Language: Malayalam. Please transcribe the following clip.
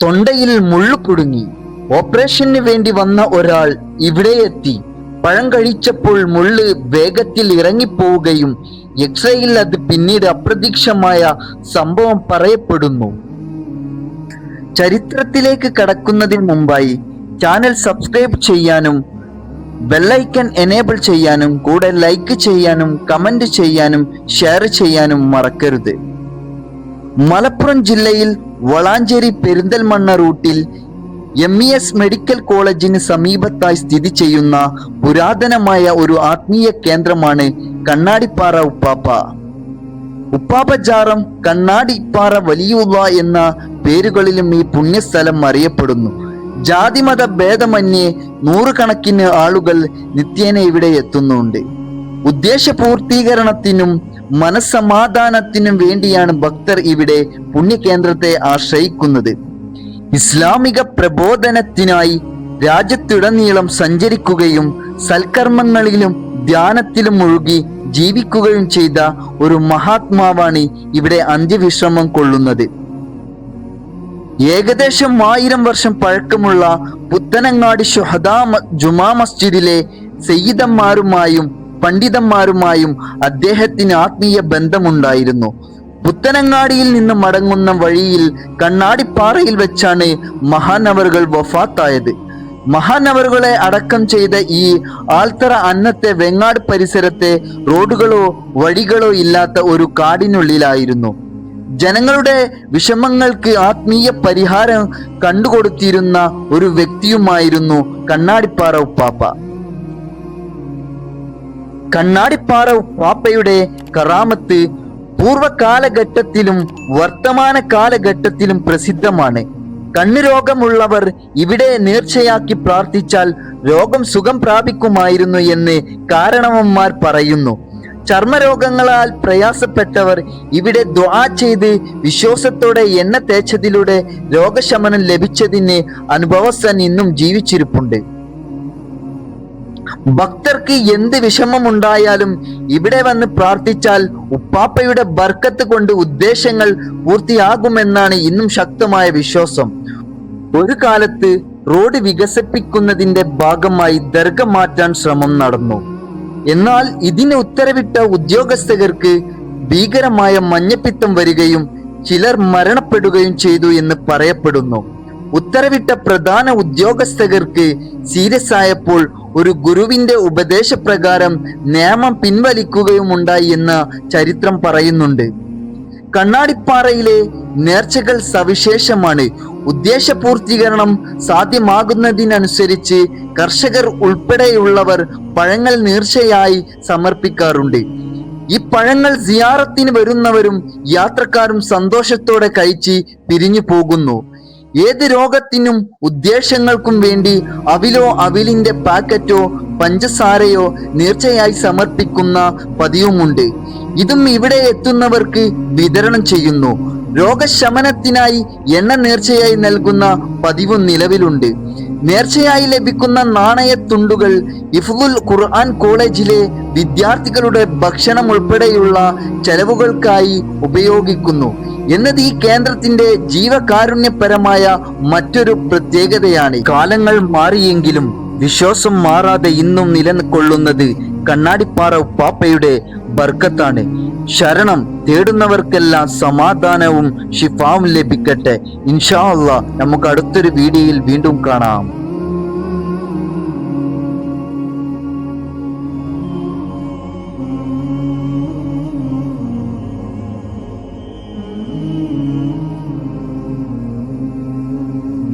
തൊണ്ടയിൽ മുള്ളു കുടുങ്ങി. ഓപ്പറേഷന് വേണ്ടി വന്ന ഒരാൾ ഇവിടെ എത്തി. പഴം കഴിച്ചപ്പോൾ മുള്ള് വേഗത്തിൽ ഇറങ്ങിപ്പോവുകയും എക്സ്റേയിൽ അത് പിന്നീട് അപ്രതീക്ഷമായ സംഭവം പറയപ്പെടുന്നു. ചരിത്രത്തിലേക്ക് കടക്കുന്നതിന് മുമ്പായി ചാനൽ സബ്സ്ക്രൈബ് ചെയ്യാനും ബെല്ലൈക്കൺ എനേബിൾ ചെയ്യാനും കൂടെ ലൈക്ക് ചെയ്യാനും കമന്റ് ചെയ്യാനും ഷെയർ ചെയ്യാനും മറക്കരുത്. മലപ്പുറം ജില്ലയിൽ വളാഞ്ചേരി പെരിന്തൽമണ്ണ റൂട്ടിൽ എം ഇ എസ് മെഡിക്കൽ കോളേജിന് സമീപത്തായി സ്ഥിതി ചെയ്യുന്ന പുരാതനമായ ഒരു ആത്മീയ കേന്ദ്രമാണ് കണ്ണാടിപ്പാറ ഉപ്പാപ്പ. ഉപ്പാപ്പജാറം കണ്ണാടിപ്പാറ വലിയുള്ള എന്ന പേരുകളിലും ഈ പുണ്യസ്ഥലം അറിയപ്പെടുന്നു. ജാതിമത ഭേദമന്യേ നൂറുകണക്കിന് ആളുകൾ നിത്യേന ഇവിടെ എത്തുന്നുണ്ട്. ഉദ്ദേശപൂർത്തീകരണത്തിനും മനസ്സമാധാനത്തിനും വേണ്ടിയാണ് ഭക്തർ ഇവിടെ പുണ്യകേന്ദ്രത്തെ ആശ്രയിക്കുന്നത്. ഇസ്ലാമിക പ്രബോധനത്തിനായി രാജ്യത്തുടനീളം സഞ്ചരിക്കുകയും സൽക്കർമ്മങ്ങളിലും ധ്യാനത്തിലും മുഴുകി ജീവിക്കുകയും ചെയ്ത ഒരു മഹാത്മാവാണ് ഇവിടെ അന്ത്യവിശ്രമം കൊള്ളുന്നത്. ഏകദേശം ആയിരം വർഷം പഴക്കമുള്ള പുത്തനങ്ങാടി ഷുഹദാ ജുമാ മസ്ജിദിലെ സയ്യിദന്മാരുമായും പണ്ഡിതന്മാരുമായും അദ്ദേഹത്തിന് ആത്മീയ ബന്ധമുണ്ടായിരുന്നു. പുത്തനങ്ങാടിയിൽ നിന്ന് മടങ്ങുന്ന വഴിയിൽ കണ്ണാടിപ്പാറയിൽ വെച്ചാണ് മഹാനവറുകൾ വഫാത്തായത്. മഹാനവറുകളെ അടക്കം ചെയ്ത ഈ ആൽത്തറ അന്നത്തെ വെങ്ങാട് പരിസരത്തെ റോഡുകളോ വഴികളോ ഇല്ലാത്ത ഒരു കാടിനുള്ളിലായിരുന്നു. ജനങ്ങളുടെ വിഷമങ്ങൾക്ക് ആത്മീയ പരിഹാരം കണ്ടുകൊടുത്തിരുന്ന ഒരു വ്യക്തിയുമായിരുന്നു കണ്ണാടിപ്പാറ ഉപ്പാപ്പ. കണ്ണാടിപ്പാറ പാപ്പയുടെ കറാമത്ത് പൂർവകാലഘട്ടത്തിലും വർത്തമാന കാലഘട്ടത്തിലും പ്രസിദ്ധമാണ്. കണ്ണു രോഗമുള്ളവർ ഇവിടെ നേർച്ചയാക്കി പ്രാർത്ഥിച്ചാൽ രോഗം സുഖം പ്രാപിക്കുമായിരുന്നു എന്ന് കാരണവന്മാർ പറയുന്നു. ചർമ്മരോഗങ്ങളാൽ പ്രയാസപ്പെട്ടവർ ഇവിടെ ദ്വാ ചെയ്ത് വിശ്വാസത്തോടെ എണ്ണ തേച്ചതിലൂടെ രോഗശമനം ലഭിച്ചതിന് അനുഭവസ്ഥൻ ഇന്നും ജീവിച്ചിരിപ്പുണ്ട്. ഭക്തർക്ക് എന്ത് വിഷമമുണ്ടായാലും ഇവിടെ വന്ന് പ്രാർത്ഥിച്ചാൽ ഉപ്പാപ്പയുടെ ബർക്കത്ത് കൊണ്ട് ഉദ്ദേശങ്ങൾ പൂർത്തിയാകുമെന്നാണ് ഇന്നും ശക്തമായ വിശ്വാസം. ഒരു കാലത്ത് റോഡ് വികസിപ്പിക്കുന്നതിന്റെ ഭാഗമായി ദർഗ മാറ്റാൻ ശ്രമം നടന്നു. എന്നാൽ ഇതിന് ഉത്തരവിട്ട ഉദ്യോഗസ്ഥർക്ക് ഭീകരമായ മഞ്ഞപ്പിത്തം വരികയും ചിലർ മരണപ്പെടുകയും ചെയ്തു എന്ന് പറയപ്പെടുന്നു. ഉത്തരവിട്ട പ്രധാന ഉദ്യോഗസ്ഥർക്ക് സീരിയസ് ആയപ്പോൾ ഒരു ഗുരുവിന്റെ ഉപദേശപ്രകാരം നിയമം പിൻവലിക്കുകയും ഉണ്ടായി എന്ന് ചരിത്രം പറയുന്നുണ്ട്. കണ്ണാടിപ്പാറയിലെ നേർച്ചകൾ സവിശേഷമാണ്. ഉദ്ദേശപൂർത്തീകരണം സാധ്യമാകുന്നതിനനുസരിച്ച് കർഷകർ ഉൾപ്പെടെയുള്ളവർ പഴങ്ങൾ നേർച്ചയായി സമർപ്പിക്കാറുണ്ട്. ഈ പഴങ്ങൾ സിയാറത്തിന് വരുന്നവരും യാത്രക്കാരും സന്തോഷത്തോടെ കഴിച്ച് പിരിഞ്ഞു പോകുന്നു ഏത് രോഗത്തിനും ഉദ്ദേശങ്ങൾക്കും വേണ്ടി അവിലോ അവിലിന്റെ പാക്കറ്റോ പഞ്ചസാരയോ നേർച്ചയായി സമർപ്പിക്കുന്ന പതിവുമുണ്ട്. ഇതും ഇവിടെ എത്തുന്നവർക്ക് വിതരണം ചെയ്യുന്നു. രോഗശമനത്തിനായി എണ്ണ നേർച്ചയായി നൽകുന്ന പതിവും നിലവിലുണ്ട്. നേർച്ചയായി ലഭിക്കുന്ന നാണയത്തുണ്ടുകൾ ഇഫുൽ ഖുർആൻ കോളേജിലെ വിദ്യാർത്ഥികളുടെ ഭക്ഷണം ഉൾപ്പെടെയുള്ള ചെലവുകൾക്കായി ഉപയോഗിക്കുന്നു. എന്നത് ഈ കേന്ദ്രത്തിന്റെ ജീവകാരുണ്യപരമായ മറ്റൊരു പ്രത്യേകതയാണ്. കാലങ്ങൾ മാറിയെങ്കിലും വിശ്വാസം മാറാതെ ഇന്നും നിലനിൽക്കൊള്ളുന്നത് കണ്ണാടിപ്പാറ ഉപ്പാപ്പയുടെ ബർക്കത്താണ്. ശരണം തേടുന്നവർക്കെല്ലാം സമാധാനവും ഷിഫാവും ലഭിക്കട്ടെ. ഇൻഷാ അള്ളാ നമുക്ക് അടുത്തൊരു വീഡിയോയിൽ വീണ്ടും കാണാം.